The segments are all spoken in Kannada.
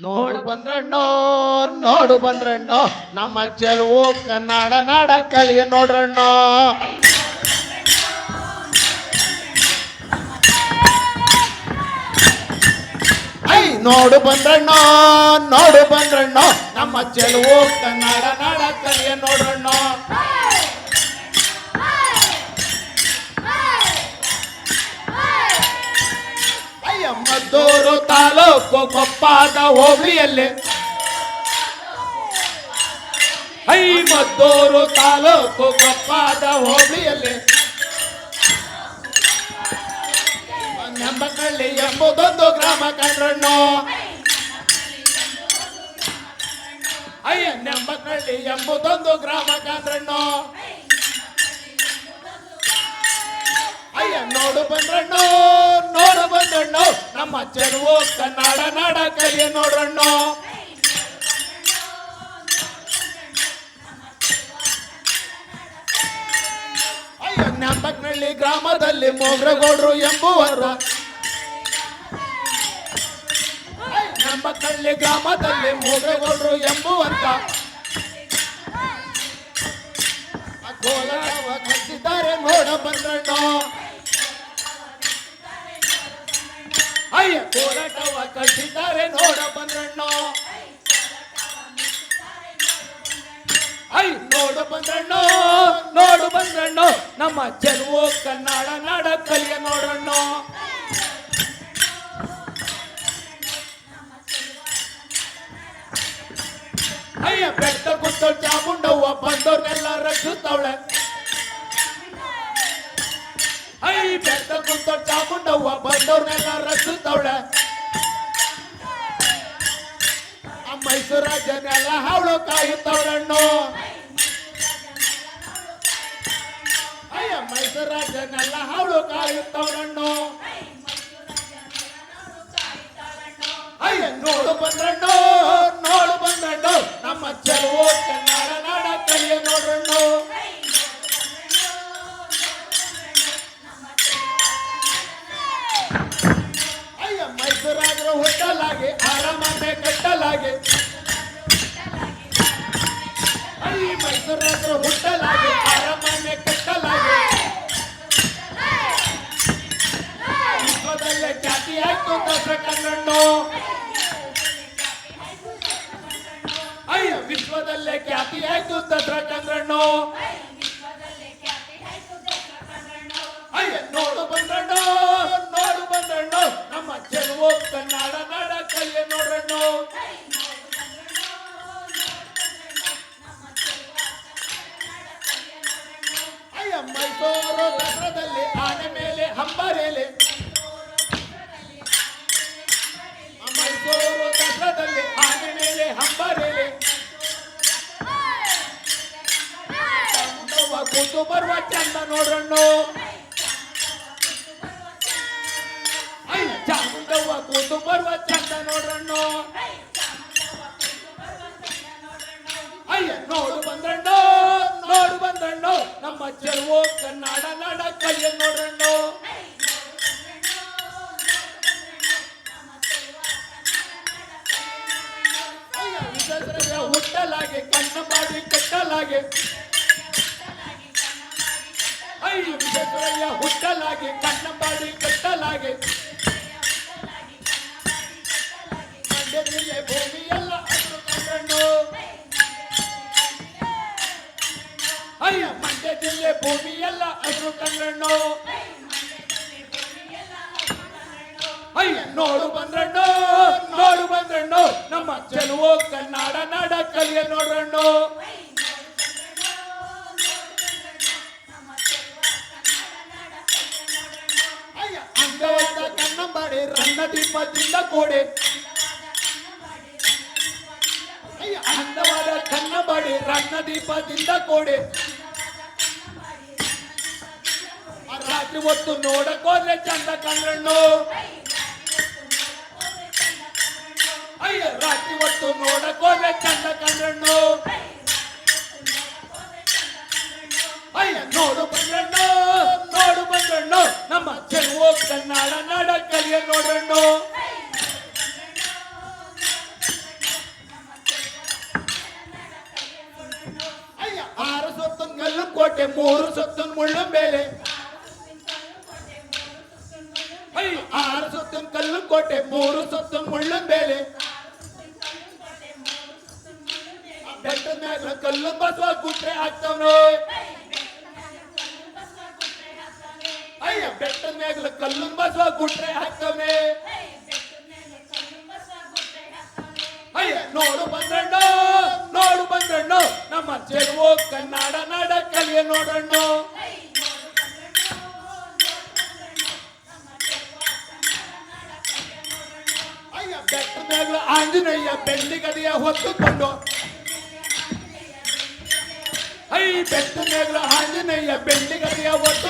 ನೋಡು ಬಂದ್ರಣ್ಣೋ ನೋಡು ಬಂದ್ರಣ್ಣೋ ನಮ್ಮ ಚೆಲುವು ಕನ್ನಡ ನಾಡ ಕಲಿಯ ನೋಡ್ರಣ್ಣೋ ಐ ನೋಡು ಬಂದ್ರಣ್ಣೋ ನೋಡು ಬಂದ್ರಣ್ಣೋ ನಮ್ಮ ಚೆಲುವು ಕನ್ನಡ ನಾಡ ಕಲಿಯ ನೋಡ್ರಣ್ಣೋ ಮದ್ದೂರು ತಾಲೂಕು ಕೊಪ್ಪದ ಹೋಬಳಿಯಲ್ಲಿ. ಐ ಮದ್ದೂರು ತಾಲೂಕು ಕೊಪ್ಪದ ಹೋಬಳಿಯಲ್ಲಿ. ನೆಂಬಕಳ್ಳಿ ಎಂಬುದೊಂದು ಗ್ರಾಮ ಕಂಡ್ರಣ್ಣು ಅಯ್ಯ ನೆಂಬಕಳ್ಳಿ ಎಂಬುದೊಂದು ಗ್ರಾಮ ಕಂಡ್ರಣ್ಣು ಅಯ್ಯ ನೋಡು ಬಂದ್ರಣ್ಣು ನೋಡು ಬಂದ್ರಣ್ಣು. ನಮ್ಮ ಚೆಲುವು ಕನ್ನಡ ನಾಡ ಕಲಿಯ ನೋಡೋಣ ನೆಂಬಕ್ನಳ್ಳಿ ಗ್ರಾಮದಲ್ಲಿ ಮೋಗ್ರಗೌಡ್ರು ಎಂಬುವರು. ನೆಂಬಕ್ನಳ್ಳಿ ಗ್ರಾಮದಲ್ಲಿ ಮೋಗ್ರಗೌಡ್ರು ಎಂಬುವಂತ. ಕೋಲಾರವ ಕಟ್ಟಿದ್ದಾರೆ ನೋಡ ಬಂದ್ರಣ್ಣು. ಅಯ್ಯ ಕೋಲಾಟವ ಕಟ್ಟಿದ್ದಾರೆ ನೋಡ ಬಂದ್ರಣ್ಣ. ಅಯ್ಯ ನೋಡು ಬಂದ್ರಣ್ಣ ನೋಡು ಬಂದ್ರಣ್ಣ. ನಮ್ಮ ಚೆಲುವು ಕನ್ನಡ ನಾಡ ಕಲಿಯ ನೋಡಣ್ಣ. ಅಯ್ಯ ಬೆಟ್ಟ ಕುತ್ತ ಚಾಮುಂಡವ್ವ ಬಂದವ್ರನ್ನೆಲ್ಲ ರಕ್ಷಿಸ್ತವಳೆ ಐ ಬೆಟ್ಟ ಕುತ್ತ ಚಾಮುಂಡವ್ವ ಬಂದವ್ರನ್ನೆಲ್ಲ ರಕ್ಷಿಸ್ತವಳೆ ಆ ಮೈಸೂರು ರಾಜ್ಯನೆಲ್ಲ ಹಾವಳು ಕಾಯುತ್ತವಳಣ್ಣು ಅಯ್ಯ ಮೈಸೂರು ರಾಜ್ಯನೆಲ್ಲ ಹಾವಳು ಕಾಯುತ್ತವಳಣ್ಣು ಅಯ್ಯ ನೋಡು ಬಂದ್ರಣ್ಣು ನೋಡು ಬಂದ್ರಣ್ಣು ನಮ್ಮ ಚೆಲುವು ಕನ್ನಡ ನಾಡ ಕಲಿಯ ನೋಡ್ರಣ್ಣು ಅಯ್ಯ ಮೈಸೂರಾದ್ರೂ ಹುಟ್ಟಲಾಗಿ ಅರಮನೆ ಕಟ್ಟಲಾಗಿ. ವಿಶ್ವದಲ್ಲೇ ಜಾತಿ ಆಯ್ತು ದಸರ ಕನ್ನಣ್ಣು ವಿಶ್ವದಲ್ಲೇ ಖ್ಯಾತಿ ಆಯ್ತು ದಸರ ಕನ್ನಣ್ಣು ಅಯ್ಯ ನೋಡು ಬಂದ್ರಣ್ಣು ನೋಡು ಬಂದ್ರಣ್ಣು. ನಮ್ಮ ಚೆಲುವು ಕನ್ನಡ ನಾಡ ನೋಡ್ರಣ್ಣು. ಮೈಸೂರು ದಸರಾದಲ್ಲಿ ಆನೆ ಮೇಲೆ ಹಂಬರೇಲೆ ಮೈಸೂರು ದಸರದಲ್ಲಿ ಆನೆ ಮೇಲೆ ಹಂಬರೇಲೆ ಚಾಮುಂಡವ್ವ ಕೂತು ಬರುವ ಚಂದ ನೋಡ್ರಣ್ಣು. ಹಸಿರು ಕಂಡ್ರಣ್ಣು ಅಯ್ಯ ನೋಡು ಬಂದ್ರಣ್ಣು ನೋಡು ಬಂದ್ರಣ್ಣು, ನಮ್ಮ ಚೆಲುವು ಕನ್ನಡ ನಾಡ ಕಲಿಯ ನೋಡ್ರಣ್ಣು. ಅಯ್ಯ ಅಂಗವಾದ ಕನ್ನಂಬಾಡಿ ರನ್ನ ದೀಪದಿಂದ ಕೂಡಿ. ಅಯ್ಯ ಅಂದವಾದ ಕನ್ನಂಬಾಡಿ ರನ್ನ ದೀಪದಿಂದ ಕೂಡಿ. ರಾತ್ರಿ ಹೊತ್ತು ನೋಡಕ್ಕೋದ್ರೆ ಚಂದ ಕಂದ್ರಣ್ಣು ಅಯ್ಯ ರಾತ್ರಿ ಒತ್ತು ನೋಡಕ್ಕೋದ್ರೆ ಚಂದ ಕಂದ್ರಣ್ಣು ಅಯ್ಯ ನೋಡು ಬಂದ್ರಣ್ಣು ನೋಡು ಬಂದ್ರಣ್ಣು ನಮ್ಮ ಚೆಲುವು ಕನ್ನಡ ನಾಡ ಕಲಿಯ ನೋಡಣ್ಣು ಅಯ್ಯ ಆರು ಸುತ್ತನ್ ಕಲ್ಲು ಕೋಟೆ ಮೂರು ಸುತ್ತ ಮುಳ್ಳು ಮೇಲೆ ಆರು ಸುತ್ತ ಕಲ್ಲು ಕೋಟೆ ಮೂರು ಸುತ್ತ ಮುಳ್ಳು ಬೇಲೆ ಬೆಟ್ಟದ ಮೇಲೆ ಕಲ್ಲು ಬಸವ ಗುಟ್ರೆ ಹಾಕ್ತಾವ್ರೆ ಅಯ್ಯ ಬೆಟ್ಟದ ಮೇಲೆ ಕಲ್ಲು ಬಸವ ಗುಟ್ರೆ ಹಾಕ್ತಾವ್ನೆ. ಅಯ್ಯ ನೋಡು ಬಂದ್ರಣ್ಣ ನೋಡು ಬಂದ್ರಣ್ಣ, ನಮ್ಮ ಚೆಲುವು ಕನ್ನಡ ನಾಡ ಕಲಿಯ ನೋಡಣ್ಣ. ಬೆಟ್ಟಗಳು ಆಂಜನೇಯ ಬೆಳ್ಳಿಗಡೆಯ ಹೊತ್ತುಕೊಂಡು ಐ ಬೆಟ್ಟ ಮೇಗಲು ಆಂಜನೇಯ ಬೆಳ್ಳಿಗಡೆಯ ಹೊತ್ತು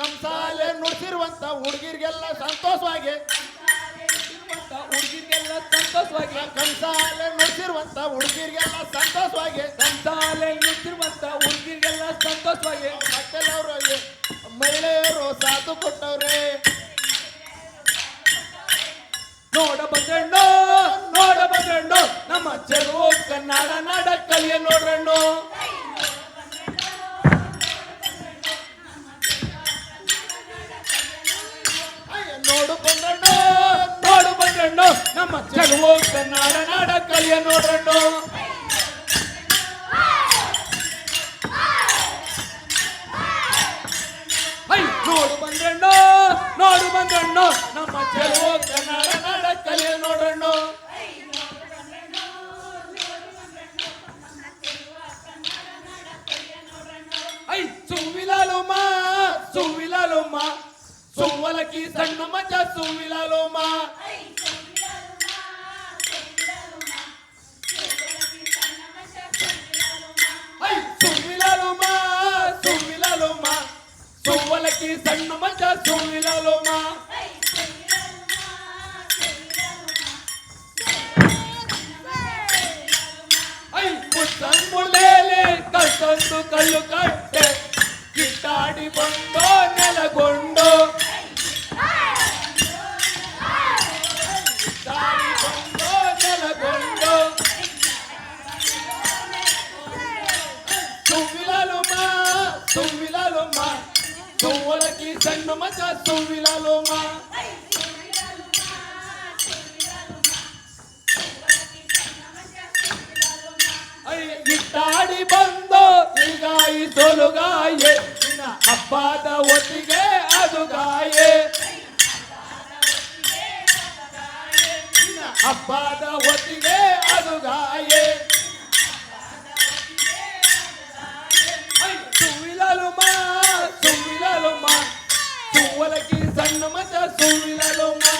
ಕಂಸಾಲೆ ನುಡಿಸಿರುವಂತ ಹುಡುಗಿರ್ಗೆಲ್ಲ ಸಂತೋಷವಾಗಿ. ಹುಡುಗಿರ್ಗೆಲ್ಲ ಸಂತೋಷವಾಗಿ ಕಂಸಾಲೆ ನುಡಿಸಿರುವಂತ ಹುಡುಗಿರ್ಗೆಲ್ಲ ಸಂತೋಷವಾಗಿ. ಕಂಸಾಲೆ ನುಡಿಸಿರುವಂತ ಹುಡುಗಿರ್ಗೆಲ್ಲ ಸಂತೋಷವಾಗಿ. ಮತ್ತೆಲ್ಲವರು ಮಹಿಳೆಯರು ಸಾಧು ಕೊಟ್ಟವ್ರೆ. ನೋಡ ಬಂದ್ರಣ್ಣು ನೋಡ ಬಂದ್ರಣ್ಣು ನಮ್ಮ ಚೆಲುವು ಕನ್ನಡ ನಾಡ ಕಲಿಯ ನೋಡ್ರಣ್ಣು. ನೋಡ್ರಂಡು? ನಮ್ಮ ಚೆಲುವು ಕನ್ನಡ ನಾಡ ಕಲಿಯ ನೋಡ್ರಂಡು ನೋಡು ಬಂದ್ರಣ್ಣು ನೋಡು ಬಂದ್ರಣ್ಣು ನಮ್ಮ ಚೆಲುವು సువ్విలాలో మా సువ్వలకి సంగమచ సువ్విలాలో మా ಇಟ್ಟಾಡಿ ಬಂದು ಈಗಾಯಿ ತೊಲುಗಾಯೆ ಹಬ್ಬದ ಒಟ್ಟಿಗೆ ಅದು ಗಾಯೆ ಹಬ್ಬದ ಒಟ್ಟಿಗೆ ಅದು ಗಾಯೆ పువ్వులకి సన్నమత సూవిలలో మా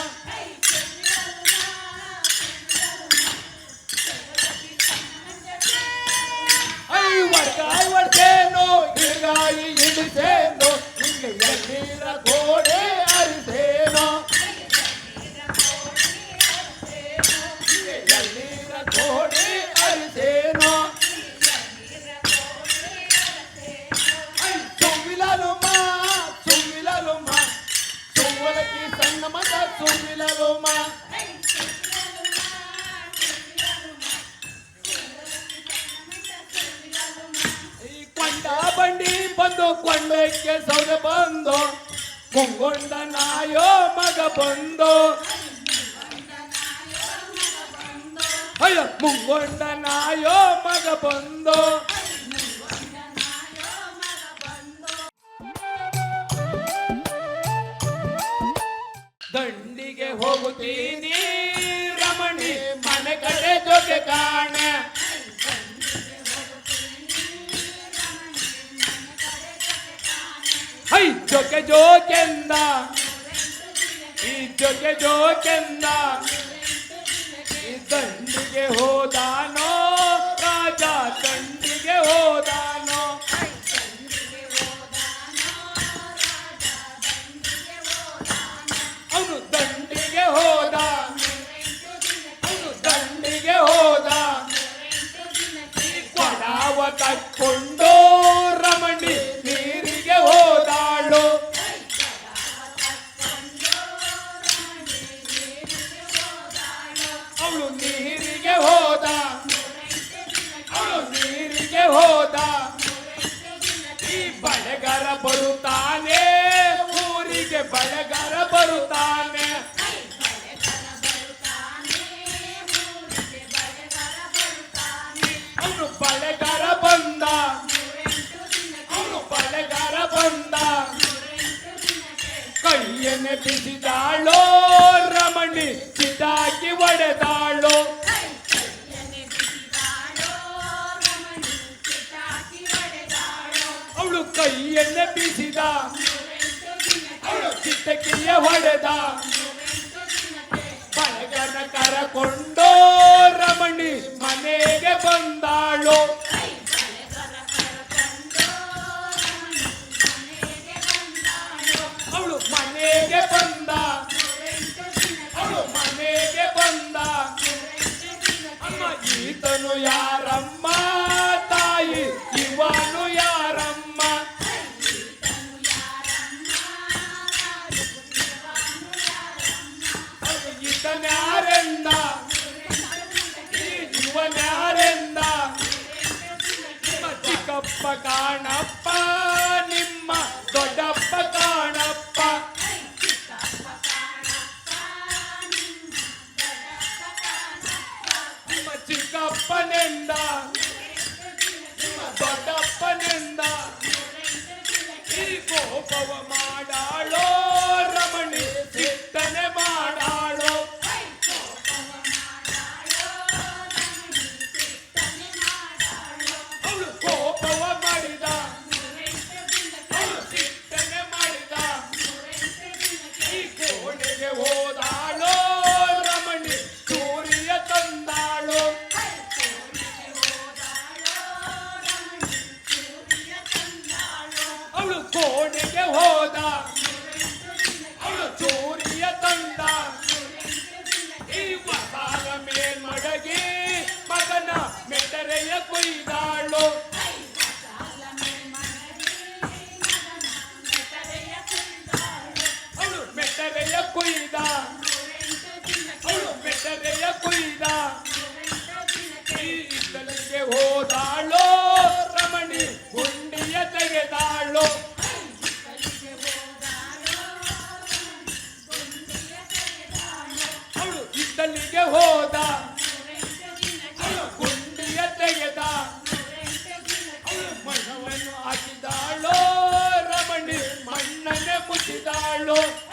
అయి వడకాయ జొకె జో కింద ఈ జొకె జో కింద ఈ దండిగే హోదానో ಬಳೆಗಾರ ಬರುತ್ತಾನ Carlos.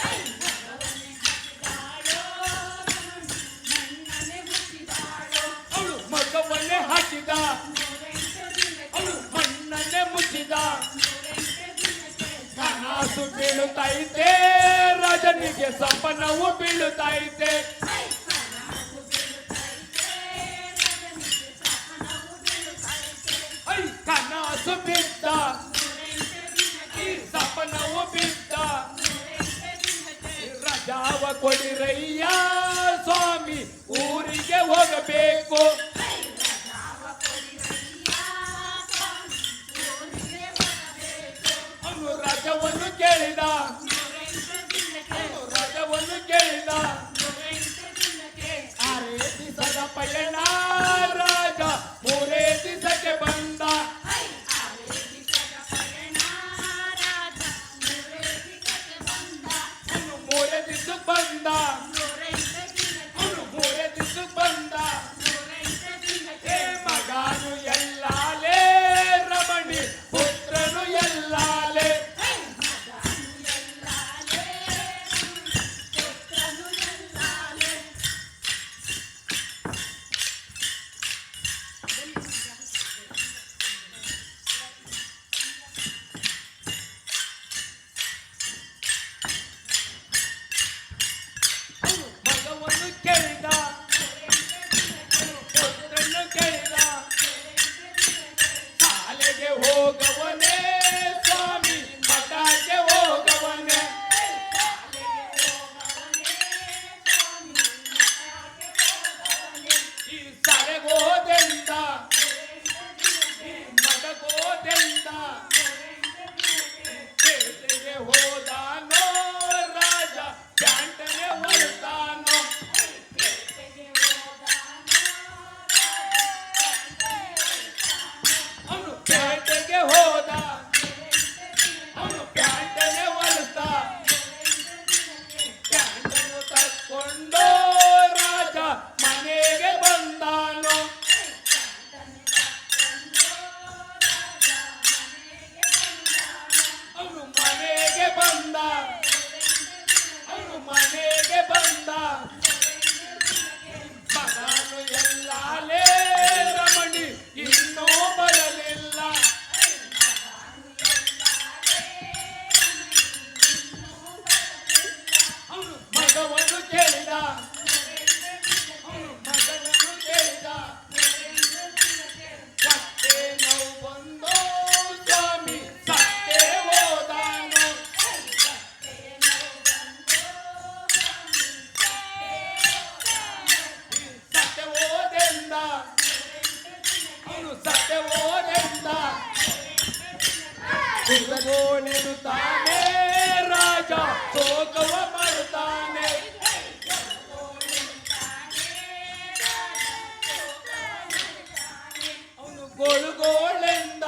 ಗೊಳುಗೋಳೆಂದ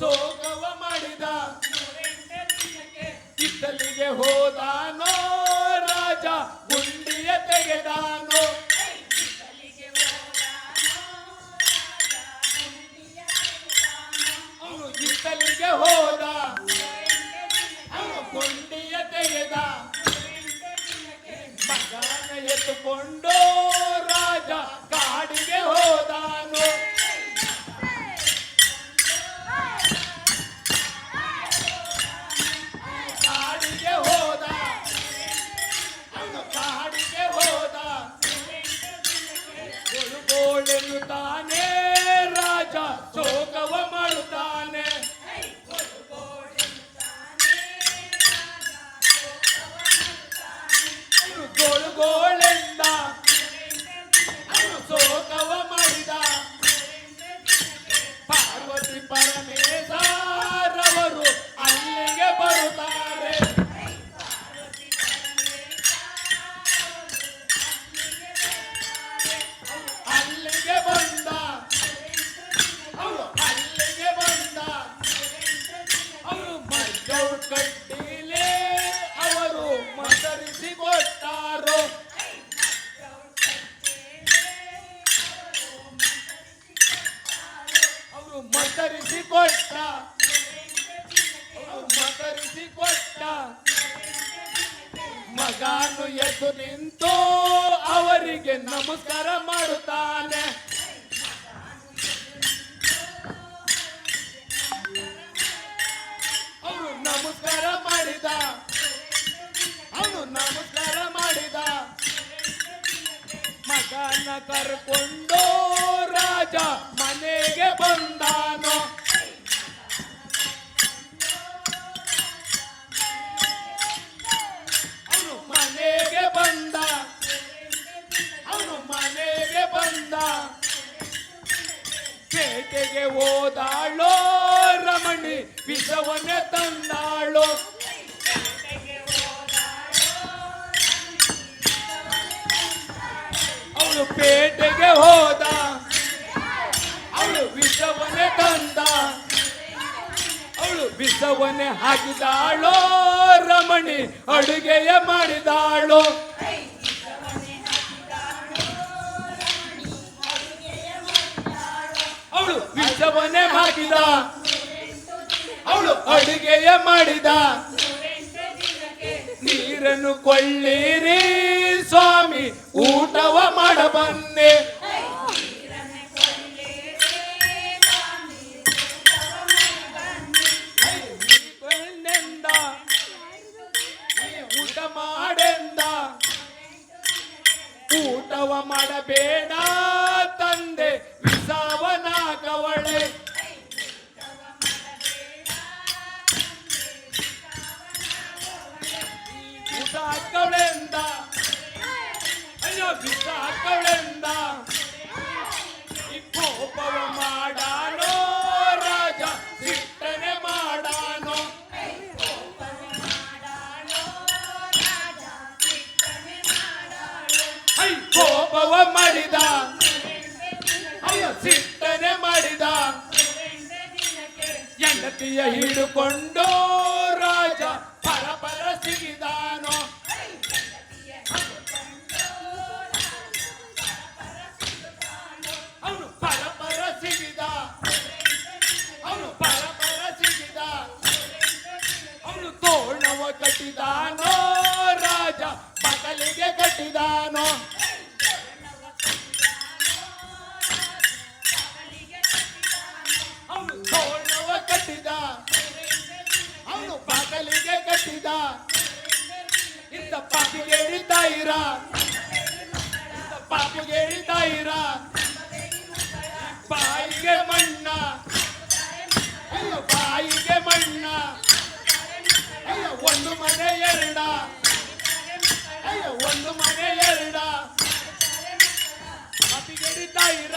ಸೋಗವ ಮಾಡಿದ ಇತ್ತಲಿಗೆ ಹೋದಾನೋ ರಾಜ ಗುಂಡಿಯ ತೆಗೆದಾನೋ? ಇತ್ತಲಿಗೆ ಹೋದ. ಗುಂಡಿಯ ತೆಗೆದ. ಮಗನ ಎತ್ತುಕೊಂಡೋ ರಾಜ ಕಾಡಿಗೆ ಹೋದ ರಮಣಿ ಅಡುಗೆಯ ಮಾಡಿದಾಳು. ಅವಳು ವಿಷವನ್ನೇ ಹಾಕಿದ. ಅವಳು ಅಡುಗೆಯ ಮಾಡಿದ. ನೀರನ್ನು ಕೊಳ್ಳಿರಿ ಸ್ವಾಮಿ ಊಟವ ಮಾಡ ಊಟವ ಮಾಡಬೇಡ ತಂದೆ ವಿಸಾವನ ಕವಳೆ ವಿಸಾಕವಳೆಂದ ಅಯ್ಯೋ ವಿಸಾಕವಳೆಂದ ಬಗಲಿಗೆ ಕಟ್ಟಿದ. ಇಂಥ ಪಾಪಿಗೆ ಹಿಡಿತಾಯಿರ ಇಂಥ ಪಾಪಿಗೆ ಹಿಡಿತಾಯಿರ ಬಾಯಿಗೆ ಮಣ್ಣ. ಅಯ್ಯೋ, ಬಾಯಿಗೆ ಮಣ್ಣ. ಅಯ್ಯೋ, ಒಂದು ಮನೆ ಎರಡ. ಅಯ್ಯೋ, ಒಂದು ಮನೆ ಎರಡ. ಪಾಪಿಗೆ ಹಿಡಿತಾಯಿರ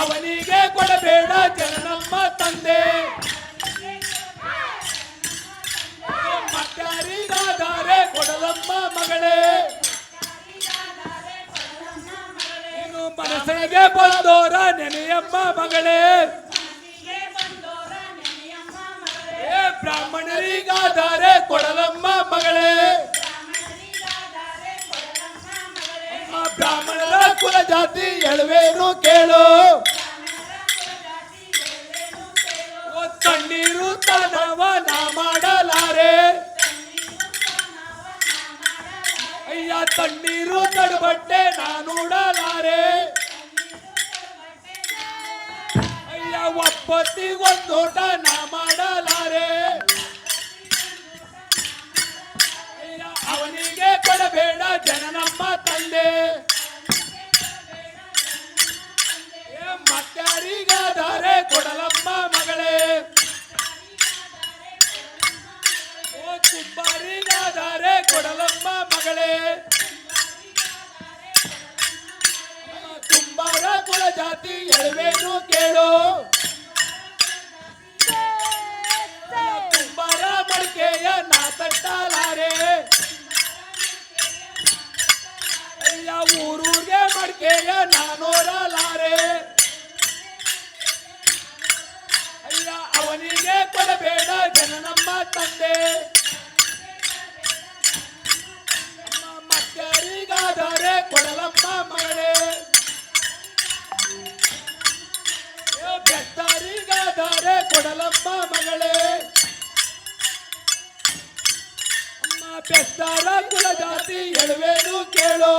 ಅವನಿಗೆ ಕೊಡಬೇಡ ಜನನಮ್ಮ ತಂದೆ. ಮತ್ತಾರಿಗಾದರೆ ಕೊಡಲಮ್ಮ ಮಗಳೇ. ನೀನು ಮನಸ್ಸಿಗೆ ಬಂದೋರ ನೆನೆಯಮ್ಮ ಮಗಳೇ. ಬ್ರಾಹ್ಮಣರಿಗಾದರೆ ಕೊಡಲಮ್ಮ ಮಗಳೇ. ಬ್ರಾಹ್ಮಣರ ಕುಲ ಜಾತಿ ಎಳವೇನು ಕೇಳು ಕಣ್ಣೀರು ತನವ ನಾ ಮಾಡಲಾರೆ ಅಯ್ಯ ತಣ್ಣೀರು ತಡಬಟ್ಟೆ ನಾ ನೋಡಲಾರೆ ಅಯ್ಯ ಒಪ್ಪತ್ತಿಗೊಂದೋಟ ನಾ ಮಾಡಲಾರೆ ಅಯ್ಯ ಅವನಿಗೆ ಕೊಡಬೇಡ ಜನ ನಮ್ಮ ತಂದೆ ಕೊಡಲಮ್ಮ ಮಗಳೇ. ಓ ಕುಂಬಾರಿಗಾದರೆ ಕೊಡಲಮ್ಮ ಮಗಳೇ. ಕುಂಬಾರ ಕುಲ ಜಾತಿ ಎಳವೇನು ಕೇಳು. ಕುಂಬಾರ ಮಡಿಕೆಯ ನಾ ತಟ್ಟಾಲಾರೆ ಊರೂರ್ಗೆ ಮಡಿಕೆಯ ನಾನೋರಲಾರೆ. ಅವನಿಗೆ ಕೊಡಬೇಡ ಜನ ನಮ್ಮ ತಂದೆ ಅಮ್ಮ ಮಕ್ಕಳಿಗಾದರೆ ಕೊಡಲಮ್ಮ ಮಗಳೇ ಏ ಬೆತ್ತರಿಗಾದರೆ ಕೊಡಲಮ್ಮ ಮಗಳೇ ಅಮ್ಮ ಬೆಸ್ತಾರ ಕುಲ ಜಾತಿ ಎಳುವೇನು ಕೇಳು